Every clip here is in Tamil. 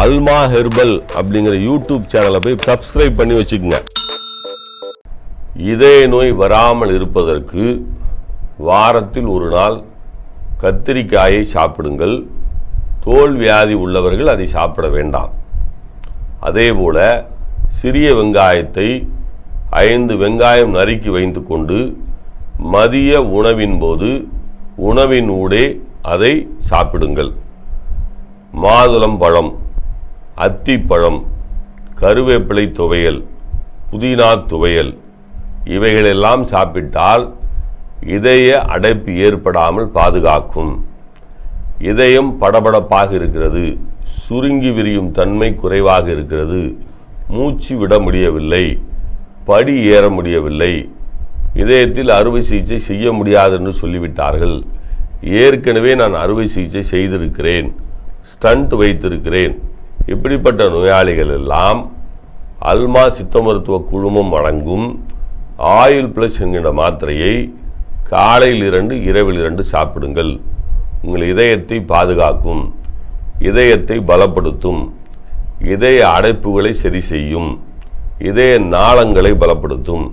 அல்மா ஹெர்பல் அப்படிங்கிற யூடியூப் சேனலை போய் சப்ஸ்கிரைப் பண்ணி வச்சுக்கோங்க. இதய நோய் வராமல் இருப்பதற்கு வாரத்தில் ஒரு நாள் கத்திரிக்காயை சாப்பிடுங்கள். தோல் வியாதி உள்ளவர்கள் அதை சாப்பிட வேண்டாம். அதேபோல சிறிய வெங்காயத்தை ஐந்து வெங்காயம் நறுக்கி வைத்து கொண்டு மதிய உணவின் போது உணவின் ஊடே அதை சாப்பிடுங்கள். மாதுளம் பழம் அத்திப்பழம் கருவேப்பிலை துவையல் புதினா துவையல் இவைகளெல்லாம் சாப்பிட்டால் இதய அடைப்பு ஏற்படாமல் பாதுகாக்கும். இதயம் படபடப்பாக இருக்கிறது சுருங்கி விரியும் தன்மை குறைவாக இருக்கிறது மூச்சு விட முடியவில்லை படி ஏற முடியவில்லை இதயத்தில் அறுவை சிகிச்சை செய்ய முடியாது என்று சொல்லிவிட்டார்கள். ஏற்கனவே நான் அறுவை சிகிச்சை செய்திருக்கிறேன் ஸ்டண்ட் வைத்திருக்கிறேன். இப்படிப்பட்ட நோயாளிகள் எல்லாம் அல்மா சித்த மருத்துவ குழுமம் வழங்கும் ஆயில் ப்ளஸ் என்கின்ற மாத்திரையை காலையில் இரண்டு இரவில் இரண்டு சாப்பிடுங்கள். உங்கள் இதயத்தை பாதுகாக்கும். இதயத்தை பலப்படுத்தும். இதய அடைப்புகளை சரி செய்யும். இதய நாளங்களை பலப்படுத்தும்.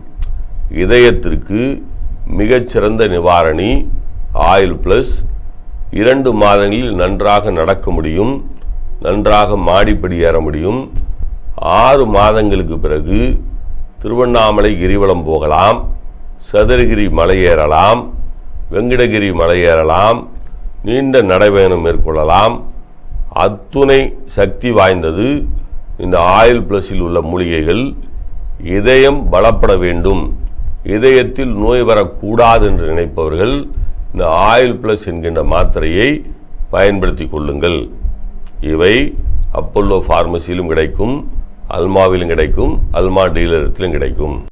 இதயத்திற்கு மிகச்சிறந்த நிவாரணி ஆயில் ப்ளஸ் இரண்டு மாதங்களில் நன்றாக நடக்க முடியும். நன்றாக மாடிப்படி ஏற முடியும். ஆறு மாதங்களுக்கு பிறகு திருவண்ணாமலை கிரிவலம் போகலாம். சதுரகிரி மலை ஏறலாம். வெங்கடகிரி மலை ஏறலாம். நீண்ட நடைபயணம் மேற்கொள்ளலாம். அத்துணை சக்தி வாய்ந்தது இந்த ஆயில் பிளஸில் உள்ள மூலிகைகள். இதயம் பலப்பட வேண்டும். இதயத்தில் நோய் வரக்கூடாது என்று நினைப்பவர்கள் இந்த ஆயில் பிளஸ் என்கின்ற மாத்திரையை பயன்படுத்தி கொள்ளுங்கள். இவை அப்பல்லோ ஃபார்மசியிலும் கிடைக்கும் அல்மாவிலும் கிடைக்கும் அல்மா டீலரத்திலும் கிடைக்கும்.